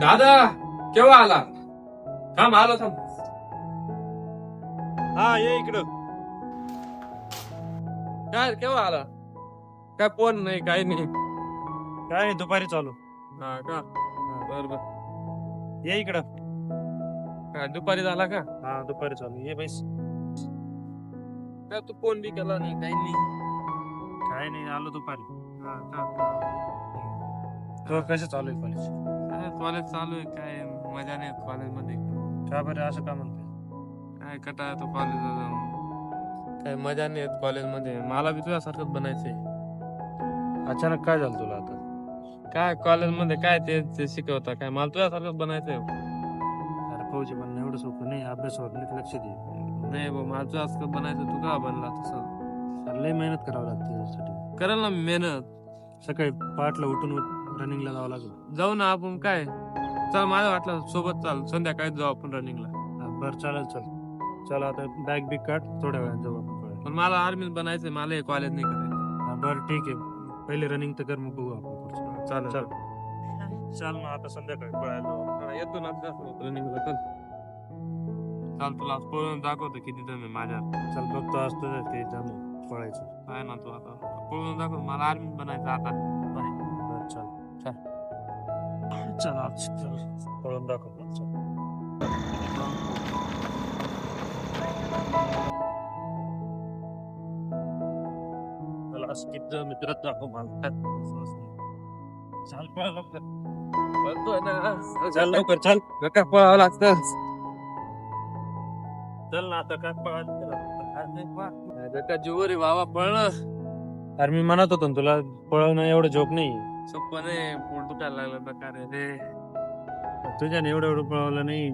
दादा केव्हा आला थांब आलो थांब हा ये इकडं काय केव्हा आला काय फोन नाही काही नाही काय दुपारी चालू हा का बर बर ये इकडं काय दुपारी झाला का हा दुपारी चालू ये बैस काय तू फोन बी केला नाही काही नाही काय नाही आलो दुपारी हा कसं चालू आहे कॉलेज काय कॉलेज चालू आहे काय मजा नाही कॉलेजमध्ये. का बरं असं का म्हणते? काय कटा तो कॉलेज काय मजा नाही येत कॉलेजमध्ये. मला बी तुझ्यासारखंच बनायचंय. अचानक काय झालं तुला आता? काय कॉलेजमध्ये काय ते ते शिकवता? काय मला तुझ्यासारखंच बनायचंय? अरे फौजी पण एवढं सोपं नाही. अभ्यासावर नीट लक्ष दे. नाही बा मला तुझ्यासारखं बनायचं तू का बनला तसं अरे लय मेहनत करावं लागते त्यासाठी करेल ना मेहनत. सकाळी पहाटला उठून रनिंगला जावं लागेल. जाऊ ना आपण काय? चल माझं वाटलं सोबत चाल. संध्याकाळी जाऊ आपण रनिंगला. बरं चालेल चल. चल आता बॅग बिग काढ. थोड्या वेळात जाऊ आपण थोड्या पण मला आर्मीत बनायचंय. मला हे कॉलेज नाही करायचं. हा, बरं ठीक आहे. पहिले रनिंग तर कर मग बघू आपण पुढचं. चालेल. चल. चल मग आता संध्याकाळी पळायला जाऊ. हा, येतो ना रनिंगला चल. चाल तुला आज पळून दाखवतो किती दम आहे माझ्या चल बघतो तुझं ते जम पळायचं. काय ना तू आता पळून दाखव. मला आर्मी बनायचं आता. चल. पळून दाखव मित्रात दाखव मला. चाल पळ लवकर चल लवकर चल. पळावं लागतं. चल ना आता काय पळायचं का जीवर आहे बाबा पळणं अरे मी म्हणत होतो तुला पळवणं एवढं झोप नाही. सोपं नाही पोट दुखायला लागलं प्रकार आहे रे तुझ्याने एवढं एवढं पळवलं नाही.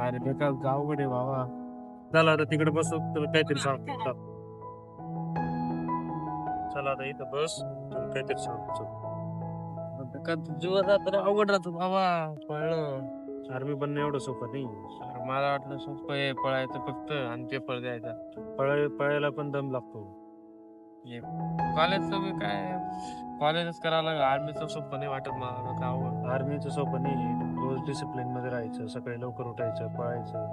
अरे बेकार गावकडे आहे बाबा. चल आता तिकडे बसू तुला काहीतरी सांगतो. चल. चल आता इथं बस तुला काहीतरी सांगतो. चल. बेकार जीवर राहत रे अवघड राहतो बाबा. पळणं आर्मी बनणं एवढं सोपं नाही. अरे मला वाटलं सोपं आहे पळायचं फक्त आणि पेपर द्यायचा. पळाय पळायला पण दम लागतो. कॉलेजचं बी काय? कॉलेजच करावं लागेल. आर्मीचं सोपं नाही वाटत मला. का आर्मीचं सोपं नाही रोज डिसिप्लिनमध्ये राहायचं सकाळी लवकर उठायचं पळायचं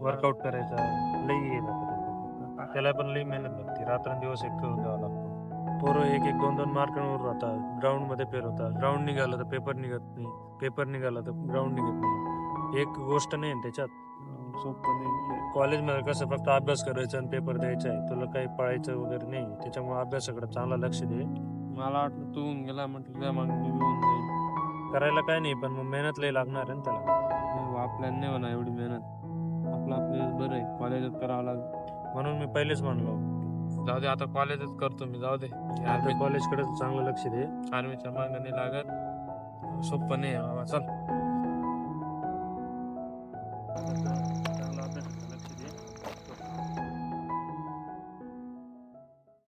वर्कआउट करायचं. लई हे लागतं. त्याला पण लई मेहनत लागते. रात्रंदिवस एक करून द्यावा लागतो. पोरं एक एक दोन दोन मार्कांवर राहतात. ग्राउंडमध्ये फेल होतात. ग्राउंड निघालं तर पेपर निघत नाही. पेपर निघाला तर ग्राउंड निघत नाही. एक गोष्ट नाही आहे त्याच्यात. सोपं नाही. कॉलेजमध्ये कसं फक्त अभ्यास करायचा आणि पेपर द्यायचा आहे तुला काही पळायचं वगैरे नाही. त्याच्यामुळे अभ्यासाकडे चांगला लक्ष दे. मला वाटलं तू होऊन गेला म्हटलं तुझ्या मग मी होऊन जाईल करायला काय नाही पण मग मेहनत लई लागणार आहे ना त्याला. नाही, आपल्याला नाही होणार एवढी मेहनत. आपलं आपलं बरं आहे कॉलेजच करावं लागेल. म्हणून मी पहिलेच म्हणलो. जाऊ दे आता कॉलेजच करतो मी जाऊ दे. आता कॉलेजकडे चांगलं लक्ष दे. आर्मीच्या मागं नाही लागत. सोपं नाही चल. Música